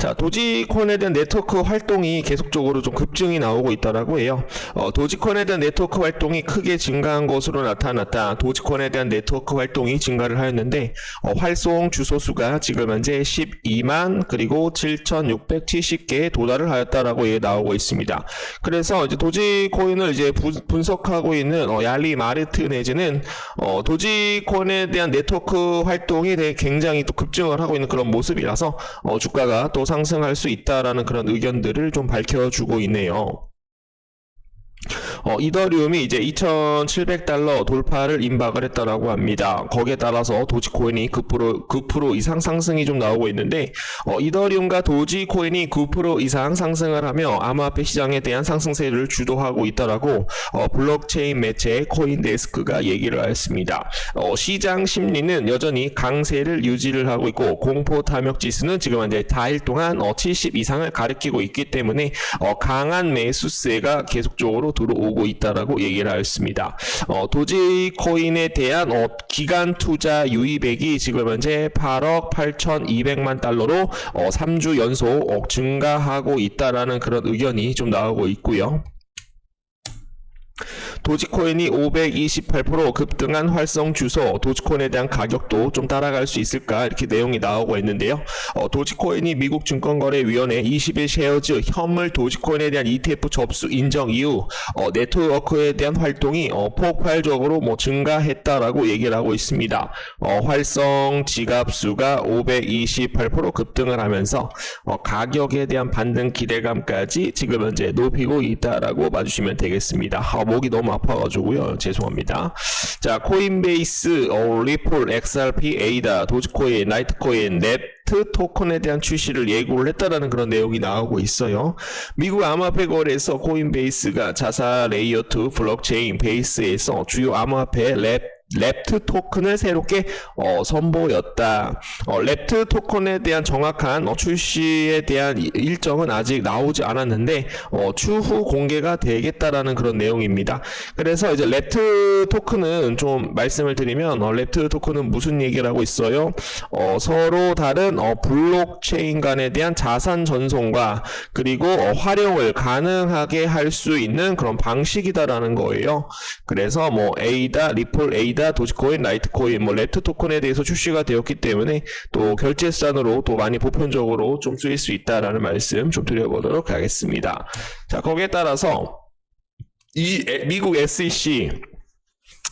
자, 도지코인에 대한 네트워크 활동이 계속적으로 좀 급증이 나오고 있다라고 해요. 어, 도지코인에 대한 네트워크 활동이 크게 증가한 것으로 나타났다. 도지코인에 대한 네트워크 활동이 증가를 하였는데 어, 활송 주소 수가 지금 현재 12만 그리고 7,670개에 도달을 하였다라고 예, 나오고 있습니다. 그래서 이제 도지코인을 이제 부- 분석하고 있는 어, 얄리 마르트 내지는 어, 도지코인에 대한 네트워크 활동이 굉장히 또 급증을 하고 있는 그런 모습이라서 어, 주가가 또 상승할 수 있다라는 그런 의견들을 좀 밝혀주고 있네요. 어, 이더리움이 이제 2,700달러 돌파를 임박을 했다라고 합니다. 거기에 따라서 도지코인이 9% 9% 이상 상승이 좀 나오고 있는데 어, 이더리움과 도지코인이 9% 이상 상승을 하며 암호화폐 시장에 대한 상승세를 주도하고 있다라고 어, 블록체인 매체 코인데스크가 얘기를 하였습니다. 어, 시장 심리는 여전히 강세를 유지를 하고 있고 공포 탐욕 지수는 지금 현재 4일 동안 어, 70 이상을 가리키고 있기 때문에 어, 강한 매수세가 계속적으로 들어오고 있다라고 얘기를 하였습니다. 어, 도지코인에 대한 어, 기간 투자 유입액이 지금 현재 8억 8,200만 달러로 어, 3주 연속 어, 증가하고 있다라는 그런 의견이 좀 나오고 있고요. 도지코인이 528% 급등한 활성 주소, 도지코인에 대한 가격도 좀 따라갈 수 있을까 이렇게 내용이 나오고 있는데요. 어, 도지코인이 미국 증권거래위원회 20일 쉐어즈 현물 도지코인에 대한 ETF 접수 인정 이후 어, 네트워크에 대한 활동이 어, 폭발적으로 뭐 증가했다라고 얘기를 하고 있습니다. 어, 활성 지갑 수가 528% 급등을 하면서 어, 가격에 대한 반등 기대감까지 지금 현재 높이고 있다라고 봐주시면 되겠습니다. 아, 목이 너무 아 파가지고요. 죄송합니다. 자, 코인베이스, 어, 리플, XRP, 에이다, 도지코인, 라이트코인, 넵트 토큰에 대한 출시를 예고를 했다라는 그런 내용이 나오고 있어요. 미국 암호화폐 거래소 코인베이스가 자사 레이어 2 블록체인 베이스에서 주요 암호화폐 랩 랩트 토큰을 새롭게 어, 선보였다. 어, 랩트 토큰에 대한 정확한 어, 출시에 대한 이- 일정은 아직 나오지 않았는데 어, 추후 공개가 되겠다라는 그런 내용입니다. 그래서 이제 랩트 토큰은 좀 말씀을 드리면 어, 랩트 토큰은 무슨 얘기를 하고 있어요? 어, 서로 다른 어, 블록체인 간에 대한 자산 전송과 그리고 어, 활용을 가능하게 할 수 있는 그런 방식이다라는 거예요. 그래서 뭐 에이다, 리플, 에이다, 도지코인, 라이트코인, 뭐 랩트 토큰에 대해서 출시가 되었기 때문에 또 결제산으로 또 많이 보편적으로 좀 쓰일 수 있다라는 말씀 좀 드려보도록 하겠습니다. 자 거기에 따라서 이 에- 미국 SEC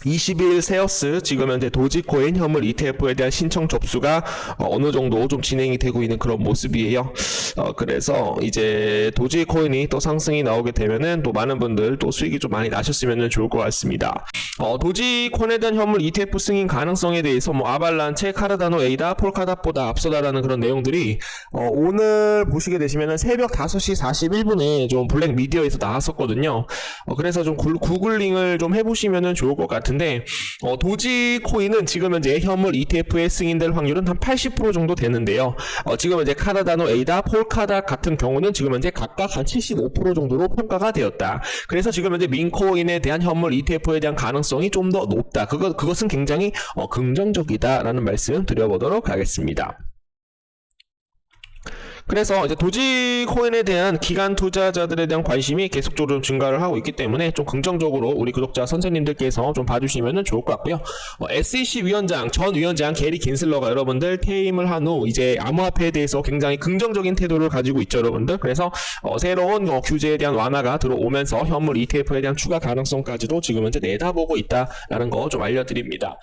20일 세어스 지금 현재 도지코인 현물 ETF에 대한 신청 접수가 어, 어느 정도 좀 진행이 되고 있는 그런 모습이에요. 어, 그래서 이제 도지코인이 또 상승이 나오게 되면은 또 많은 분들 또 수익이 좀 많이 나셨으면 좋을 것 같습니다. 어, 도지코인에 대한 현물 ETF 승인 가능성에 대해서 뭐 아발란체, 카르다노, 에이다, 폴카닷보다 앞서다라는 그런 내용들이 어, 오늘 보시게 되시면은 새벽 5시 41분에 좀 블랙 미디어에서 나왔었거든요. 어, 그래서 좀 구, 구글링을 좀 해보시면은 좋을 것 같 은데 어, 도지코인은 지금 현재 현물 ETF에 승인될 확률은 한 80% 정도 되는데요. 어, 지금 현재 카나다노 에이다, 폴카다 같은 경우는 지금 현재 각각 한 75% 정도로 평가가 되었다. 그래서 지금 현재 민코인에 대한 현물 ETF에 대한 가능성이 좀 더 높다. 그것 그것은 굉장히 어, 긍정적이다라는 말씀 드려보도록 하겠습니다. 그래서 이제 도지코인에 대한 기간 투자자들에 대한 관심이 계속적으로 증가를 하고 있기 때문에 좀 긍정적으로 우리 구독자 선생님들께서 좀 봐주시면 좋을 것 같고요. 어, SEC 위원장 전 위원장 게리 긴슬러가 여러분들 퇴임을 한 후 이제 암호화폐에 대해서 굉장히 긍정적인 태도를 가지고 있죠, 여러분들. 그래서 어, 새로운 어, 규제에 대한 완화가 들어오면서 현물 ETF에 대한 추가 가능성까지도 지금 현재 내다보고 있다라는 거 좀 알려드립니다.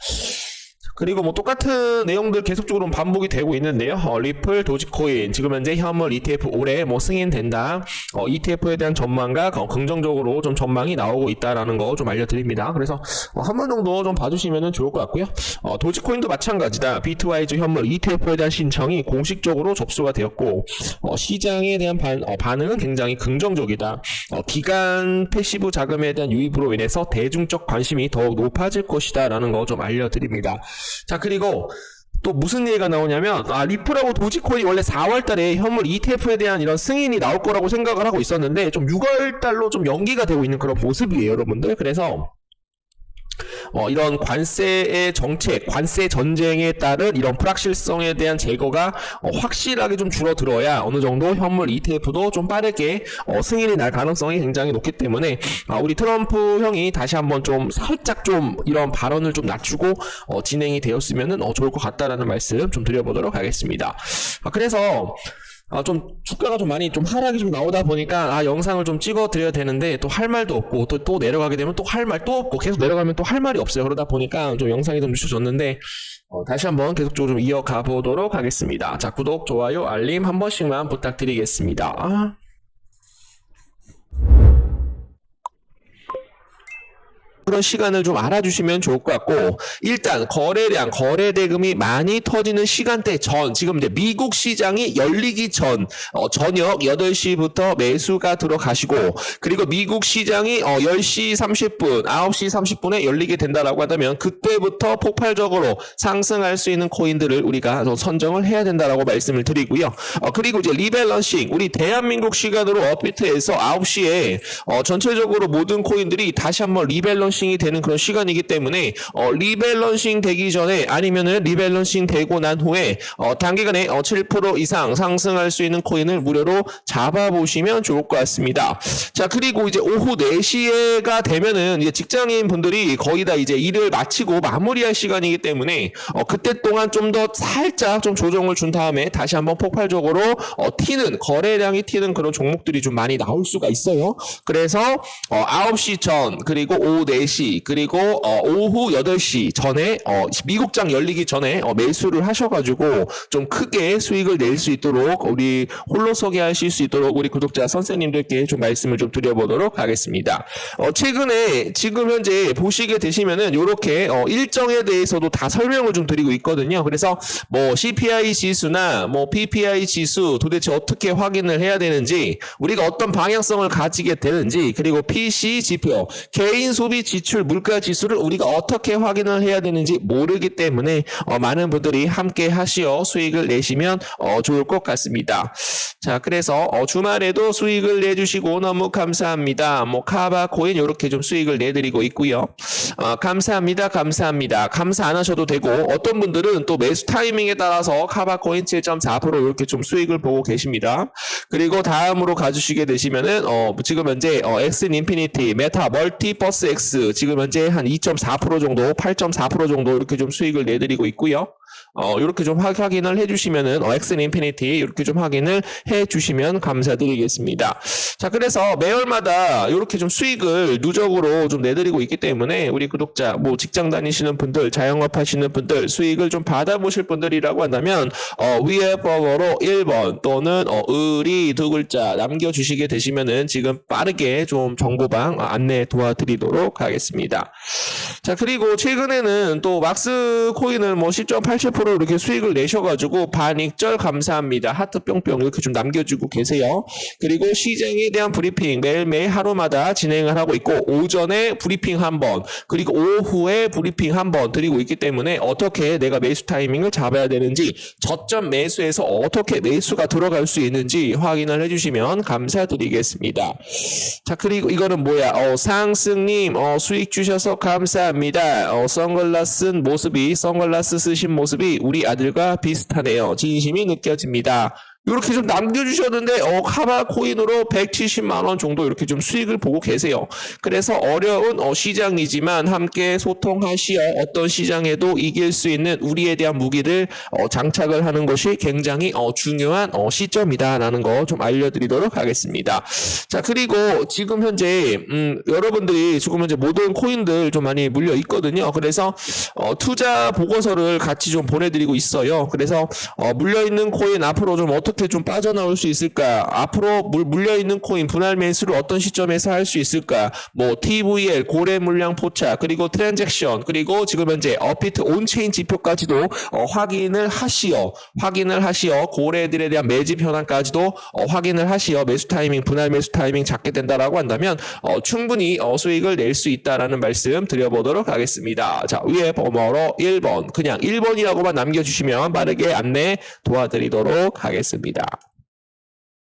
그리고 뭐 똑같은 내용들 계속적으로 반복이 되고 있는데요. 어, 리플, 도지코인, 지금 현재 현물 ETF 올해 뭐 승인된다. 어, ETF에 대한 전망과 어, 긍정적으로 좀 전망이 나오고 있다라는 거 좀 알려드립니다. 그래서 어, 한번 정도 좀 봐주시면 좋을 것 같고요. 어, 도지코인도 마찬가지다. 비트와이즈 현물 ETF에 대한 신청이 공식적으로 접수가 되었고 어, 시장에 대한 반, 어, 반응은 굉장히 긍정적이다. 어, 기간 패시브 자금에 대한 유입으로 인해서 대중적 관심이 더욱 높아질 것이다라는 거 좀 알려드립니다. 자 그리고 또 무슨 얘기가 나오냐면 아 리플하고 도지코인이 원래 4월달에 현물 ETF에 대한 이런 승인이 나올 거라고 생각을 하고 있었는데 좀 6월달로 좀 연기가 되고 있는 그런 모습이에요 여러분들. 그래서 어, 이런 관세의 정책, 관세 전쟁에 따른 이런 불확실성에 대한 제거가 어, 확실하게 좀 줄어들어야 어느 정도 현물 ETF도 좀 빠르게 어, 승인이 날 가능성이 굉장히 높기 때문에 아, 우리 트럼프 형이 다시 한번 좀 살짝 좀 이런 발언을 좀 낮추고 어, 진행이 되었으면은 어, 좋을 것 같다라는 말씀 좀 드려보도록 하겠습니다. 아, 그래서 아, 좀 주가가 좀 많이 좀 하락이 좀 나오다 보니까 아 영상을 좀 찍어 드려야 되는데 또 할 말도 없고 또, 또 내려가게 되면 또 할 말 또 없고 계속 내려가면 또 할 말이 없어요. 그러다 보니까 좀 영상이 좀 늦춰졌는데 어, 다시 한번 계속적으로 좀 이어가 보도록 하겠습니다. 자 구독 좋아요 알림 한 번씩만 부탁드리겠습니다 그런 시간을 좀 알아주시면 좋을 것 같고 일단 거래량 거래 대금이 많이 터지는 시간대 전 지금 이제 미국 시장이 열리기 전 어, 저녁 8시부터 매수가 들어가시고 그리고 미국 시장이 어, 10시 30분 9시 30분에 열리게 된다라고 한다면 그때부터 폭발적으로 상승할 수 있는 코인들을 우리가 좀 선정을 해야 된다라고 말씀을 드리고요. 어, 그리고 이제 리밸런싱. 우리 대한민국 시간으로 업비트에서 9시에 어, 전체적으로 모든 코인들이 다시 한번 리밸런싱 이 되는 그런 시간이기 때문에 어, 리밸런싱 되기 전에 아니면은 리밸런싱 되고 난 후에 어, 단기간에 어, 7% 이상 상승할 수 있는 코인을 무료로 잡아보시면 좋을 것 같습니다. 자 그리고 이제 오후 4시가 되면은 이제 직장인 분들이 거의 다 이제 일을 마치고 마무리할 시간이기 때문에 어, 그때 동안 좀 더 살짝 좀 조정을 준 다음에 다시 한번 폭발적으로 어, 튀는 거래량이 튀는 그런 종목들이 좀 많이 나올 수가 있어요. 그래서 어, 9시 전 그리고 오후 4시 그리고 어, 오후 8시 전에 어, 미국장 열리기 전에 어, 매수를 하셔가지고 좀 크게 수익을 낼 수 있도록 우리 홀로서기 하실 수 있도록 우리 구독자 선생님들께 좀 말씀을 좀 드려보도록 하겠습니다. 어, 최근에 지금 현재 보시게 되시면은 이렇게 어, 일정에 대해서도 다 설명을 좀 드리고 있거든요. 그래서 뭐 CPI 지수나 뭐 PPI 지수 도대체 어떻게 확인을 해야 되는지 우리가 어떤 방향성을 가지게 되는지 그리고 PC 지표 개인 소비 지출 물가 지수를 우리가 어떻게 확인을 해야 되는지 모르기 때문에 어, 많은 분들이 함께 하시어 수익을 내시면 어, 좋을 것 같습니다. 자, 그래서 어, 주말에도 수익을 내주시고 너무 감사합니다. 뭐 카바 코인 이렇게 좀 수익을 내드리고 있고요. 어, 감사합니다, 감사합니다. 감사 안 하셔도 되고 어떤 분들은 또 매수 타이밍에 따라서 카바 코인 7.4% 이렇게 좀 수익을 보고 계십니다. 그리고 다음으로 가주시게 되시면은 어, 지금 현재 어, 엑슨 인피니티, 메타, 멀티버스 X 지금 현재 한 2.4% 정도, 8.4% 정도 이렇게 좀 수익을 내드리고 있고요. 어, 이렇게 좀 확- 확인을 해주시면은, 어, 엑슨 인피니티, 이렇게 좀 확인을 해주시면 감사드리겠습니다. 자, 그래서 매월마다 이렇게 좀 수익을 누적으로 좀 내드리고 있기 때문에, 우리 구독자, 뭐 직장 다니시는 분들, 자영업 하시는 분들, 수익을 좀 받아보실 분들이라고 한다면, 어, 위에 번호로 1번 또는, 어, 의리 두 글자 남겨주시게 되시면은 지금 빠르게 좀 정보방 안내 도와드리도록 하겠습니다. 자, 그리고 최근에는 또 막스 코인을 뭐10.87% 이렇게 수익을 내셔가지고 반익절 감사합니다. 하트 뿅뿅 이렇게 좀 남겨주고 계세요. 그리고 시장에 대한 브리핑 매일매일 하루마다 진행을 하고 있고 오전에 브리핑 한 번, 그리고 오후에 브리핑 한 번 드리고 있기 때문에 어떻게 내가 매수 타이밍을 잡아야 되는지 저점 매수에서 어떻게 매수가 들어갈 수 있는지 확인을 해주시면 감사드리겠습니다. 자, 그리고 이거는 뭐야? 어, 상승님, 어, 수익 주셔서 감사합니다. 어, 선글라스 모습이, 선글라스 쓰신 모습 이 우리 아들과 비슷하네요. 진심이 느껴집니다. 이렇게 좀 남겨주셨는데 어 카바 코인으로 170만 원 정도 이렇게 좀 수익을 보고 계세요. 그래서 어려운 어, 시장이지만 함께 소통하시어 어떤 시장에도 이길 수 있는 우리에 대한 무기를 어, 장착을 하는 것이 굉장히 어, 중요한 어, 시점이다라는 거 좀 알려드리도록 하겠습니다. 자 그리고 지금 현재 음, 여러분들이 지금 현재 모든 코인들 좀 많이 물려 있거든요. 그래서 어, 투자 보고서를 같이 좀 보내드리고 있어요. 그래서 어, 물려 있는 코인 앞으로 좀 어떻게 좀 빠져나올 수 있을까? 앞으로 물, 물려 있는 코인 분할 매수를 어떤 시점에서 할 수 있을까? 뭐 TVL 고래 물량 포착 그리고 트랜잭션 그리고 지금 현재 어피트 온체인 지표까지도 어, 확인을 하시어 확인을 하시어 고래들에 대한 매집 현황까지도 어, 확인을 하시어 매수 타이밍 분할 매수 타이밍 잡게 된다라고 한다면 어, 충분히 어, 수익을 낼 수 있다라는 말씀 드려보도록 하겠습니다. 자 위에 번호로 1번 그냥 1번이라고만 남겨주시면 빠르게 안내 도와드리도록 하겠 습니다.